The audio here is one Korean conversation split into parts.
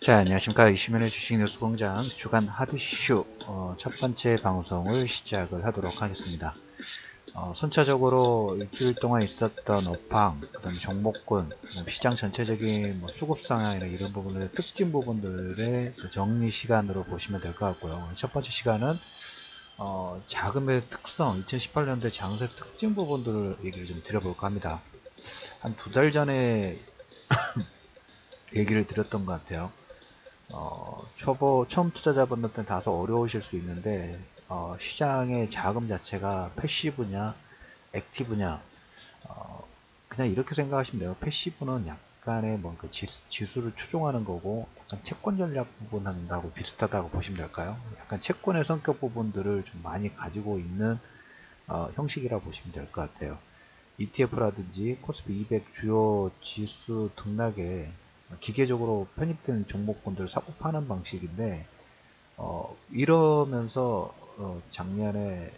자 안녕하십니까. 이시면의 주식뉴스 공장 주간 하드쇼. 어, 첫 번째 방송을 시작을 하도록 하겠습니다 어, 순차적으로 일주일 동안 있었던 업황 그 다음에 종목군 뭐 시장 전체적인 뭐 수급 상황이나 이런 부분의 특징 부분들의 그 정리 시간으로 보시면 될 것 같고요. 첫 번째 시간은 어, 자금의 특성 2018년도의 장세 특징 부분들을 얘기를 좀 드려볼까 합니다. 한 두 달 전에 얘기를 드렸던 것 같아요. 어, 초보 처음 투자자분들한테 다소 어려우실 수 있는데 어, 시장의 자금 자체가 패시브냐 액티브냐 어, 그냥 이렇게 생각하시면 돼요. 패시브는 약간의 뭔가 지수, 를 추종하는 거고 약간 채권 전략 부분 한다고 비슷하다고 보시면 될까요? 약간 채권의 성격 부분들을 좀 많이 가지고 있는 어, 형식이라 고 보시면 될 것 같아요. ETF라든지 코스피 200 주요 지수 등락에 기계적으로 편입된 종목군들을 사고 파는 방식인데 어, 이러면서 어, 작년에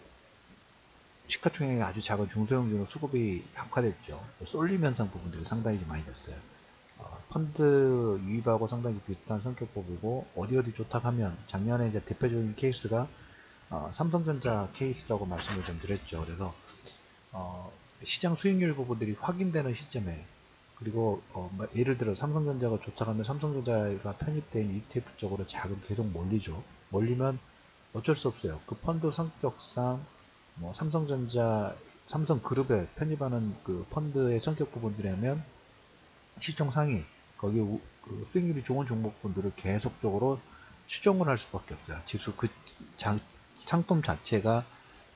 시가총액이 아주 작은 중소형주로 수급이 약화됐죠. 쏠림 현상 부분들이 상당히 많이 됐어요. 어, 펀드 유입하고 상당히 비슷한 성격 보이고 어디 어디 좋다 하면 작년에 이제 대표적인 케이스가 어, 삼성전자 케이스라고 말씀을 좀 드렸죠. 그래서 어, 시장 수익률 부분들이 확인되는 시점에 그리고 어, 뭐 예를 들어 삼성전자가 좋다 하면 삼성전자가 편입된 ETF 쪽으로 자금 계속 몰리죠. 몰리면 어쩔 수 없어요. 그 펀드 성격상 뭐 삼성전자, 삼성그룹에 편입하는 그 펀드의 성격 부분들이라면 시총 상위 거기 그 수익률이 좋은 종목분들을 계속적으로 추종을 할 수밖에 없어요. 지수 그 장, 상품 자체가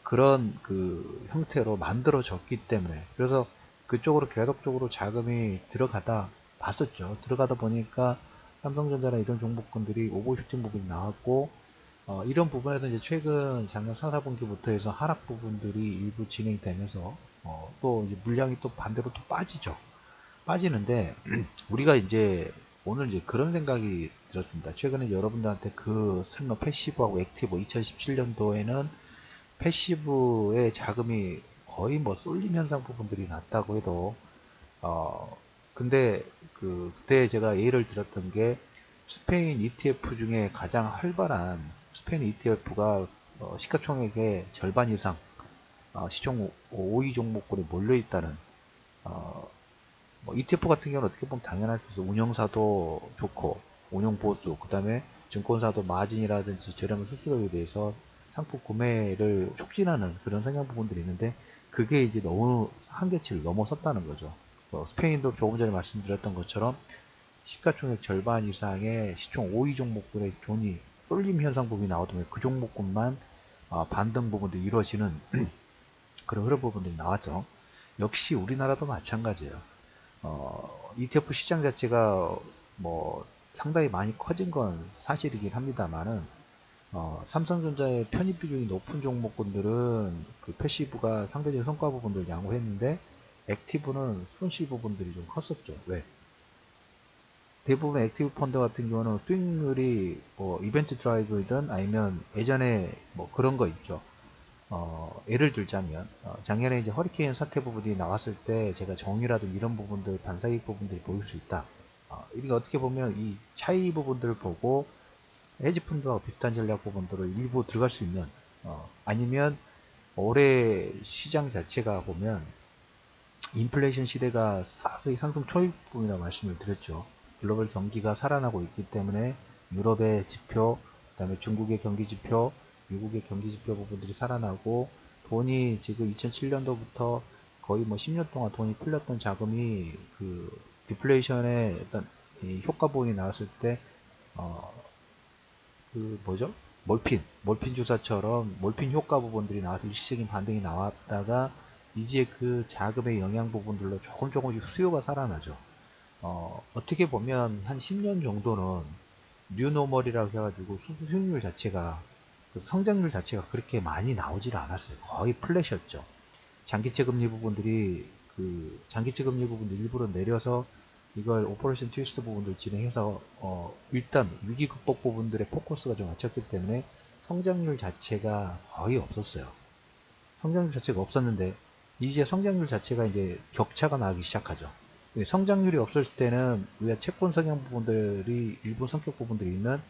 그런 그 형태로 만들어졌기 때문에 그래서 그쪽으로 계속적으로 자금이 들어가다 봤었죠. 들어가다 보니까 삼성전자나 이런 종목군들이 오버슈팅 부분이 나왔고 어, 이런 부분에서 이제 최근 작년 4, 4분기부터 해서 하락 부분들이 일부 진행이 되면서 어, 또 물량이 또 반대로 또 빠지죠. 빠지는데 우리가 이제 오늘 이제 그런 생각이 들었습니다. 최근에 여러분들한테 그 설마 패시브하고 액티브 2017년도에는 패시브의 자금이 거의 뭐 쏠림 현상 부분들이 났다고 해도 어 근데 그 그때 제가 예를 들었던 게 스페인 ETF 중에 가장 활발한 스페인 ETF가 어 시가총액의 절반 이상 어 시총 5위 종목군에 몰려 있다는 어 뭐 ETF 같은 경우는 어떻게 보면 당연할 수 있어 운영사도 좋고 운영 보수 그 다음에 증권사도 마진이라든지 저렴한 수수료에 대해서 상품 구매를 촉진하는 그런 성향 부분들이 있는데 그게 이제 너무 한계치를 넘어섰다는 거죠. 뭐 스페인도 조금 전에 말씀드렸던 것처럼 시가총액 절반 이상의 시총 5위 종목들의 돈이 쏠림 현상 부분이 나오더니 그 종목군만 어, 반등 부분들이 이루어지는 그런 흐름 부분들이 나왔죠. 역시 우리나라도 마찬가지예요. 어, ETF 시장 자체가 뭐 상당히 많이 커진 건 사실이긴 합니다만은 어, 삼성전자의 편입 비중이 높은 종목군들은 그 패시브가 상대적인 성과 부분들 양호했는데 액티브는 손실 부분들이 좀 컸었죠. 왜? 대부분 액티브 펀드 같은 경우는 수익률이 뭐 이벤트 드라이브이든 아니면 예전에 뭐 그런 거 있죠. 어, 예를 들자면 어, 작년에 이제 허리케인 사태 부분이 나왔을 때 제가 정의라든 이런 부분들 반사익 부분들이 보일 수 있다. 어, 이게 어떻게 보면 이 차이 부분들을 보고 헤지펀드와 비슷한 전략 부분들을 일부 들어갈 수 있는 어, 아니면 올해 시장 자체가 보면 인플레이션 시대가 사서히 상승 초입부이라 말씀을 드렸죠. 글로벌 경기가 살아나고 있기 때문에 유럽의 지표, 그 다음에 중국의 경기 지표, 미국의 경기 지표 부분들이 살아나고 돈이 지금 2007년도부터 거의 뭐 10년 동안 돈이 풀렸던 자금이 그 디플레이션의 어떤 효과 부분이 나왔을 때 어, 그 뭐죠? 몰핀, 몰핀 주사처럼 몰핀 효과 부분들이 나와서 일시적인 반등이 나왔다가 이제 그 자금의 영향 부분들로 조금 조금씩 수요가 살아나죠. 어, 어떻게 보면 한 10년 정도는 뉴노멀이라고 해가지고 수수 수익률 자체가 그 성장률 자체가 그렇게 많이 나오질 않았어요. 거의 플랫이었죠. 장기채 금리 부분들이 그 장기채 금리 부분들 일부러 내려서 이걸 오퍼레이션 트위스트 부분들 진행해서 어, 일단 위기 극복 부분들의 포커스가 좀 맞췄기 때문에 성장률 자체가 거의 없었어요. 성장률 자체가 없었는데 이제 성장률 자체가 이제 격차가 나기 시작하죠. 성장률이 없을 때는 우리가 채권 성향 부분들이 일부 성격 부분들이 있는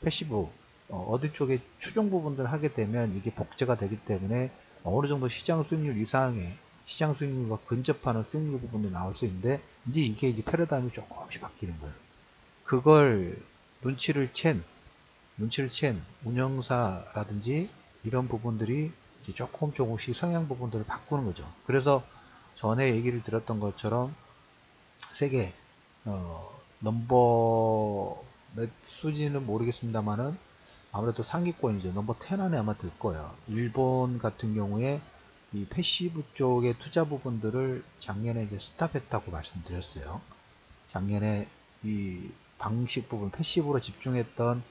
패시브 어, 디 쪽에 추종 부분들을 하게 되면 이게 복제가 되기 때문에 어느 정도 시장 수익률 이상의 시장 수익률과 근접하는 수익률 부분이 나올 수 있는데 이제 이게 이제 패러다임이 조금씩 바뀌는 거예요. 그걸 눈치를 챈 눈치를 챈 운영사라든지 이런 부분들이 이제 조금 조금씩 성향 부분들을 바꾸는 거죠. 그래서 전에 얘기를 들었던 것처럼 세계 어, 넘버 몇 수지는 모르겠습니다만은 아무래도 상위권이죠. 넘버 10 안에 아마 들 거예요. 일본 같은 경우에 이 패시브 쪽의 투자 부분들을 작년에 이제 스탑했다고 말씀드렸어요. 작년에 이 방식 부분, 패시브로 집중했던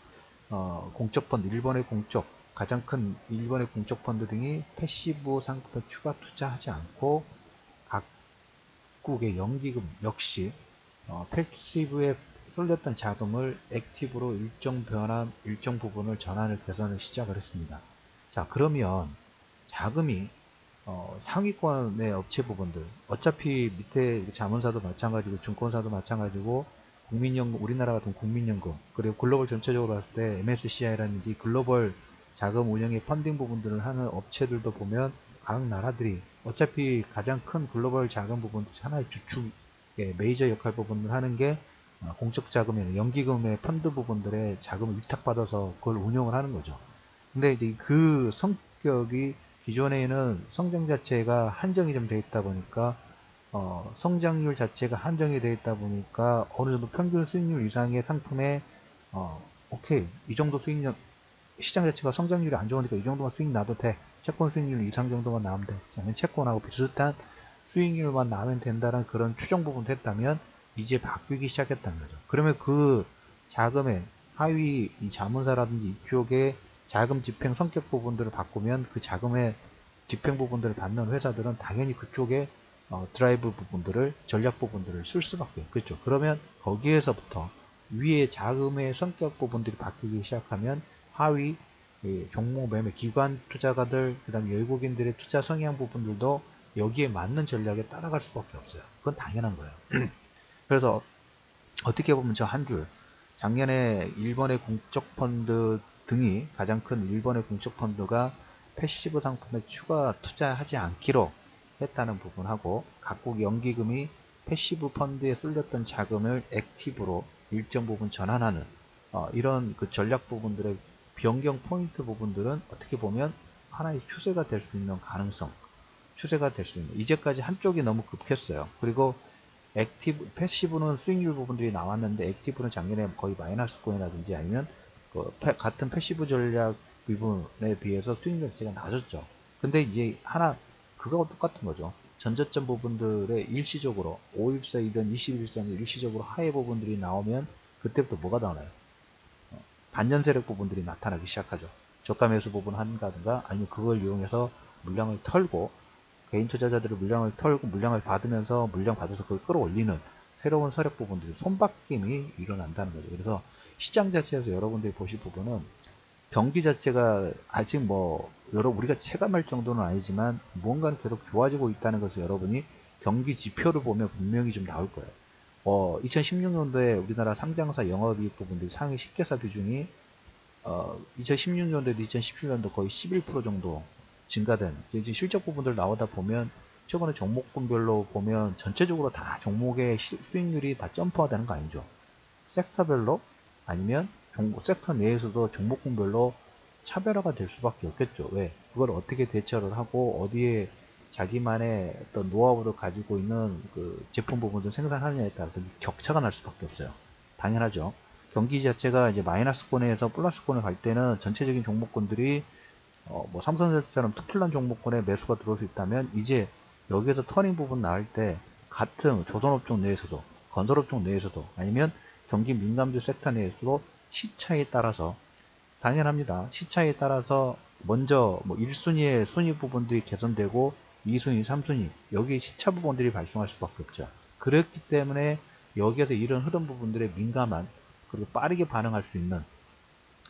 어, 공적 펀드, 일본의 공적, 가장 큰 일본의 공적 펀드 등이 패시브 상품에 추가 투자하지 않고 각국의 연기금 역시 어, 패시브에 쏠렸던 자금을 액티브로 일정 변환, 일정 부분을 전환을 개선을 시작을 했습니다. 자, 그러면 자금이 어, 상위권의 업체 부분들 어차피 밑에 자문사도 마찬가지고 증권사도 마찬가지고 국민연금 우리나라 같은 국민연금 그리고 글로벌 전체적으로 봤을 때 MSCI라든지 글로벌 자금 운영의 펀딩 부분들을 하는 업체들도 보면 각 나라들이 어차피 가장 큰 글로벌 자금 부분들 하나의 주축의 메이저 역할 부분을 하는 게 어, 공적 자금이나 연기금의 펀드 부분들의 자금을 위탁받아서 그걸 운영을 하는 거죠. 근데 이제 그 성격이 기존에는 성장 자체가 한정이 좀 되어 있다 보니까 어, 성장률 자체가 한정이 되어 있다 보니까 어느 정도 평균 수익률 이상의 상품에 어, 오케이 이 정도 수익률 시장 자체가 성장률이 안 좋으니까 이 정도만 수익 나도 돼. 채권 수익률 이상 정도만 나오면 돼. 그러면 채권하고 비슷한 수익률만 나오면 된다는 그런 추정 부분도 했다면 이제 바뀌기 시작했다는 거죠. 그러면 그 자금의 하위 이 자문사라든지 이쪽에 자금 집행 성격 부분들을 바꾸면 그 자금의 집행 부분들을 받는 회사들은 당연히 그쪽에 어, 드라이브 부분들을 전략 부분들을 쓸 수밖에 없겠죠. 그러면 거기에서부터 위에 자금의 성격 부분들이 바뀌기 시작하면 하위 종목 매매 기관 투자가들 그다음 외국인들의 투자 성향 부분들도 여기에 맞는 전략에 따라갈 수밖에 없어요. 그건 당연한 거예요. 그래서 어떻게 보면 저 한 줄 작년에 일본의 공적 펀드 등이 가장 큰 일본의 공적 펀드가 패시브 상품에 추가 투자하지 않기로 했다는 부분하고 각국 연기금이 패시브 펀드에 쏠렸던 자금을 액티브로 일정 부분 전환하는 어, 이런 그 전략 부분들의 변경 포인트 부분들은 어떻게 보면 하나의 추세가 될 수 있는 가능성 추세가 될 수 있는 이제까지 한쪽이 너무 급했어요 그리고 액티브 패시브는 수익률 부분들이 나왔는데 액티브는 작년에 거의 마이너스권이라든지 아니면 그 같은 패시브 전략 부분에 비해서 수익률 자체가 낮았죠. 근데 이제 하나 그거하고 똑같은 거죠. 전저점 부분들의 일시적으로 5일사이든 21일사이든 일시적으로 하회 부분들이 나오면 그때부터 뭐가 나오나요? 어, 반전 세력 부분들이 나타나기 시작하죠. 저가 매수 부분 한가든가 아니면 그걸 이용해서 물량을 털고 개인 투자자들의 물량을 털고 물량을 받으면서 물량 받아서 그걸 끌어올리는 새로운 서력 부분들이 손바뀜이 일어난다는 거죠. 그래서 시장 자체에서 여러분들이 보실 부분은 경기 자체가 아직 뭐 여러 우리가 체감할 정도는 아니지만 뭔가는 계속 좋아지고 있다는 것을 여러분이 경기 지표를 보면 분명히 좀 나올 거예요. 어, 2016년도에 우리나라 상장사 영업이익 부분들이 상위 10개사 비중이 어, 2016년도에도 2017년도 거의 11% 정도 증가된 이제 실적 부분들 나오다 보면 최근에 종목군별로 보면 전체적으로 다 종목의 수익률이 다 점프화되는 거 아니죠. 섹터별로 아니면 종목 섹터 내에서도 종목군별로 차별화가 될 수밖에 없겠죠. 왜? 그걸 어떻게 대처를 하고 어디에 자기만의 어떤 노하우를 가지고 있는 그 제품 부분을 생산하느냐에 따라서 격차가 날 수밖에 없어요. 당연하죠. 경기 자체가 이제 마이너스권에서 플러스권에 갈 때는 전체적인 종목군들이 어 뭐 삼성전자처럼 특출난 종목군에 매수가 들어올 수 있다면 이제 여기에서 터닝 부분 나올 때 같은 조선업종 내에서도 건설업종 내에서도 아니면 경기 민감주 섹터 내에서도 시차에 따라서 당연합니다. 시차에 따라서 먼저 뭐 1순위의 순위 부분들이 개선되고 2순위, 3순위 여기 시차 부분들이 발생할 수밖에 없죠. 그렇기 때문에 여기에서 이런 흐름 부분들에 민감한 그리고 빠르게 반응할 수 있는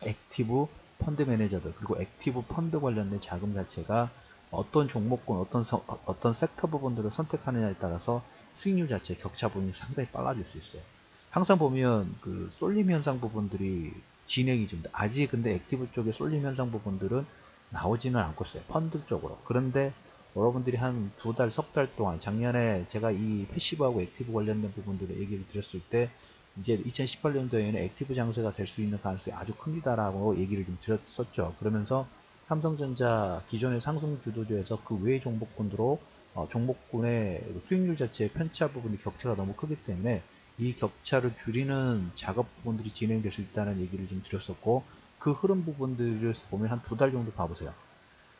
액티브 펀드 매니저들 그리고 액티브 펀드 관련된 자금 자체가 어떤 종목군 어떤 서, 어떤 섹터 부분들을 선택하느냐에 따라서 수익률 자체 격차 부분이 상당히 빨라질 수 있어요. 항상 보면 그 쏠림 현상 부분들이 진행이 좀 아직 근데 액티브 쪽에 쏠림 현상 부분들은 나오지는 않고 있어요. 펀드 쪽으로. 그런데 여러분들이 한 두 달, 석 달 동안 작년에 제가 이 패시브하고 액티브 관련된 부분들을 얘기를 드렸을 때 이제 2018년도에는 액티브 장세가 될 수 있는 가능성이 아주 큽니다라고 얘기를 좀 드렸었죠. 그러면서 삼성전자 기존의 상승 주도주에서 그외 종목군으로 어, 종목군의 수익률 자체의 편차 부분이 격차가 너무 크기 때문에 이 격차를 줄이는 작업 부분들이 진행될 수 있다는 얘기를 좀 드렸었고 그 흐름 부분들을 보면 한 두 달 정도 봐보세요.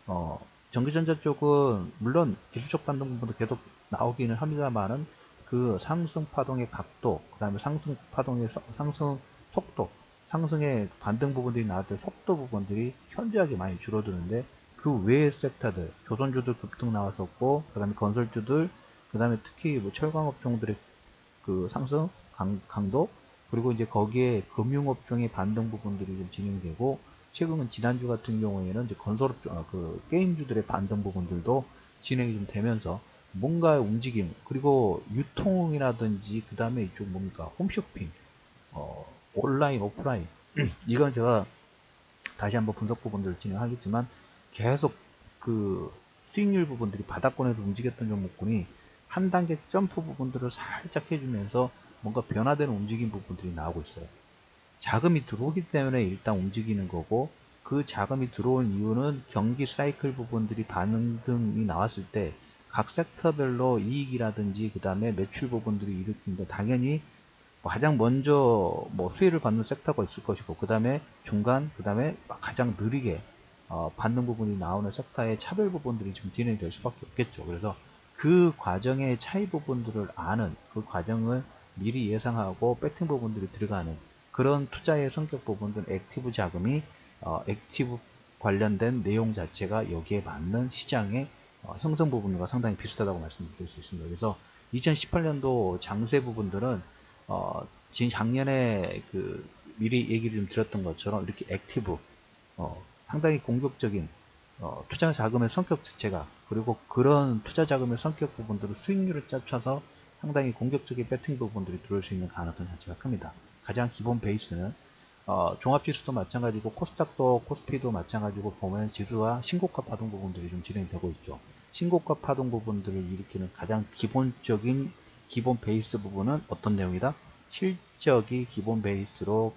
어, 전기전자 쪽은 물론 기술적 반등 부분도 계속 나오기는 합니다만은 그 상승 파동의 각도, 그 다음에 상승 파동의 서, 상승 속도, 상승의 반등 부분들이 나왔을 때 속도 부분들이 현저하게 많이 줄어드는데 그 외의 섹터들, 조선주들 급등 나왔었고, 그 다음에 건설주들, 그 다음에 특히 뭐 철강업종들의 그 상승 강, 강도, 그리고 이제 거기에 금융업종의 반등 부분들이 좀 진행되고, 최근은 지난주 같은 경우에는 이제 건설업종, 어, 그 게임주들의 반등 부분들도 진행이 좀 되면서 뭔가 움직임, 그리고 유통이라든지, 그 다음에 이쪽 뭡니까, 홈쇼핑, 어, 온라인, 오프라인, 이건 제가 다시 한번 분석 부분들을 진행하겠지만, 계속 그 수익률 부분들이 바닥권에서 움직였던 종목군이 한 단계 점프 부분들을 살짝 해주면서 뭔가 변화되는 움직임 부분들이 나오고 있어요. 자금이 들어오기 때문에 일단 움직이는 거고 그 자금이 들어온 이유는 경기 사이클 부분들이 반응 등이 나왔을 때 각 섹터별로 이익이라든지 그 다음에 매출 부분들이 일으킨다. 당연히 가장 먼저 뭐 수혜를 받는 섹터가 있을 것이고 그 다음에 중간 그 다음에 가장 느리게 어, 받는 부분이 나오는 섹터의 차별 부분들이 좀 진행될 수밖에 없겠죠. 그래서 그 과정의 차이 부분들을 아는 그 과정을 미리 예상하고 배팅 부분들이 들어가는 그런 투자의 성격 부분들 액티브 자금이 어, 액티브 관련된 내용 자체가 여기에 맞는 시장의 어, 형성 부분과 상당히 비슷하다고 말씀드릴 수 있습니다. 그래서 2018년도 장세 부분들은 어, 지금 작년에 그 미리 얘기를 좀 드렸던 것처럼 이렇게 액티브 어, 상당히 공격적인 어, 투자 자금의 성격 자체가 그리고 그런 투자 자금의 성격 부분들을 수익률을 짜쳐서 상당히 공격적인 배팅 부분들이 들어올 수 있는 가능성 자체가 큽니다. 가장 기본 베이스는 어, 종합지수도 마찬가지고 코스닥도 코스피도 마찬가지고 보면 지수와 신고가 파동 부분들이 좀 진행되고 있죠. 신고가 파동 부분들을 일으키는 가장 기본적인 기본 베이스 부분은 어떤 내용이다? 실적이 기본 베이스로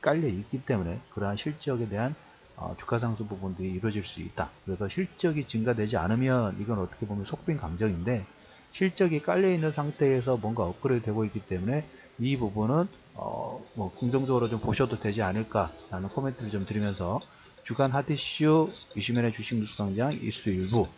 깔려 있기 때문에 그러한 실적에 대한 어, 주가 상승 부분들이 이루어질 수 있다. 그래서 실적이 증가되지 않으면 이건 어떻게 보면 속빈 강정인데 실적이 깔려 있는 상태에서 뭔가 업그레이드 되고 있기 때문에 이 부분은 어, 뭐 긍정적으로 좀 보셔도 되지 않을까 라는 코멘트를 좀 드리면서 주간 하드슈 이시면의 주식 뉴스 강장 일수 일부.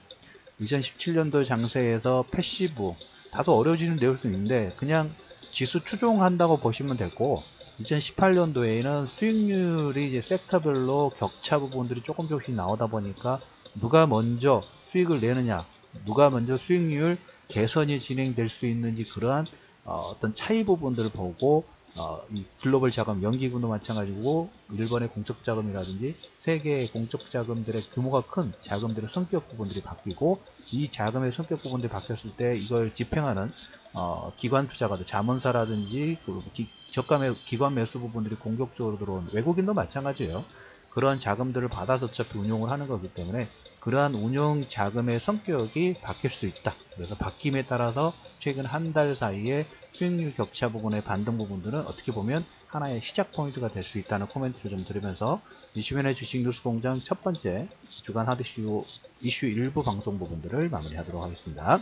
2017년도 장세에서 패시브. 다소 어려워지는 내용일 수 있는데 그냥 지수 추종한다고 보시면 되고 2018년도에는 수익률이 이제 섹터별로 격차 부분들이 조금 조금씩 나오다 보니까 누가 먼저 수익을 내느냐, 누가 먼저 수익률 개선이 진행될 수 있는지 그러한 어, 떤 차이 부분들을 보고 어, 이 글로벌 자금 연기금도 마찬가지고 일본의 공적 자금이라든지 세계의 공적 자금들의 규모가 큰 자금들의 성격 부분들이 바뀌고 이 자금의 성격 부분들이 바뀌었을 때 이걸 집행하는 어, 기관 투자가들 자문사라든지 그 기, 매, 기관 매수 부분들이 공격적으로 들어온 외국인도 마찬가지예요. 그런 자금들을 받아서 어차피 운용을 하는 거기 때문에 그러한 운용 자금의 성격이 바뀔 수 있다. 그래서 바뀜에 따라서 최근 한 달 사이에 수익률 격차 부분의 반등 부분들은 어떻게 보면 하나의 시작 포인트가 될 수 있다는 코멘트를 좀 드리면서 이슈면의 주식 뉴스 공장 첫 번째 주간 하드슈 이슈 일부 방송 부분들을 마무리하도록 하겠습니다.